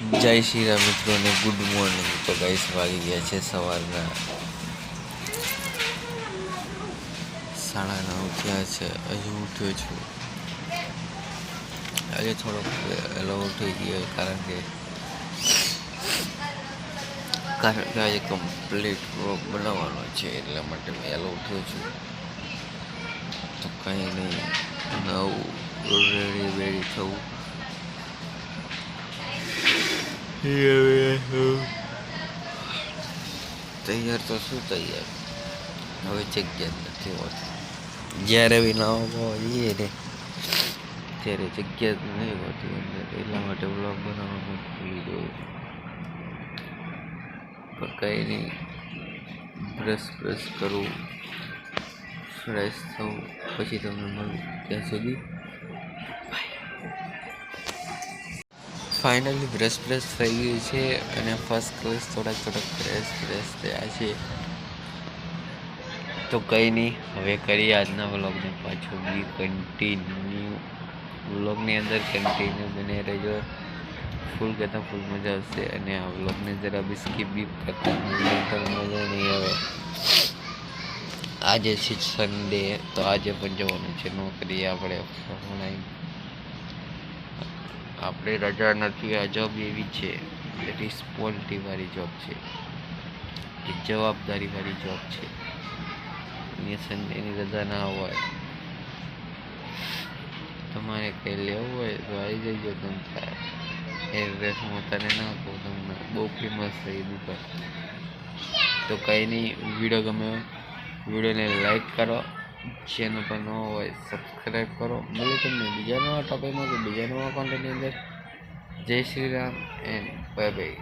જય શ્રી રામ મિત્રો good morning. તો ગાઈસ વાગી ગયા છે સવારના સાડા નવ થયા છે. હજુ ઉઠ્યો છું. આજે થોડોક વહેલો ઉઠી ગયો કારણ કે કારણ કે આજે કમ્પ્લીટ વ્લોગ બનાવવાનો છે એટલા માટે વહેલો ઉઠ્યો છું. તો કંઈ નહીં, નવું રેડી વેડી થવું. તૈયાર તો શું તૈયાર? હવે જગ્યા નથી હોતી. જ્યારે બી નવા હોઈએ ને, ત્યારે જગ્યા જ નહીં હોતી અંદર. એટલા માટે બ્લોગ બનાવવાનું ભૂલી ગયું પણ કંઈ નહીં. બ્રશ બ્રશ કરવું ફ્રેશ થવું. પછી તમને મળું ત્યાં સુધી. ફાઇનલી બ્રશ બ્રશ થઈ ગયું છે અને ફર્સ્ટ ક્લાસ થોડાક થોડાક ફ્રેશ ફ્રેશ થયા છે. તો કંઈ નહીં, હવે કરીએ આજના વ્લોગને પાછો બી કન્ટિન્યુ વ્લોગની અંદર કન્ટિન્યુ બને રહેજો. ફૂલ કરતાં ફૂલ મજા આવશે અને આ વ્લોગને જરા બી સ્કીપ બી કરતા મજા નહીં આવે. આજે છે સન્ડે તો આજે પણ જવાનું છે નોકરી, આપણે ઓનલાઈન આપણે રજા નથી, આ જોબ એવી છે. રિસ્પોન્સિબિલિટી વાળી જોબ છે. કે જવાબદારી વાળી જોબ છે અહીંયા સંડેની રજા ના હોય. તમારે કંઈ લેવું હોય તો આવી જજો તમે એડ્રેસ હું તને ના કહું તમને. બહુ ફેમસ છે એ દુકાન. તો કંઈ નહીં વીડિયો ગમે વિડીયોને લાઈક કરો. ચેનલ પર ન હોય સબસ્ક્રાઈબ કરો. મળે તમને બીજા નવા ટોપિકમાં કે બીજા નવા કોન્ટેન્ટની અંદર. Jai Shri Ram and bye bye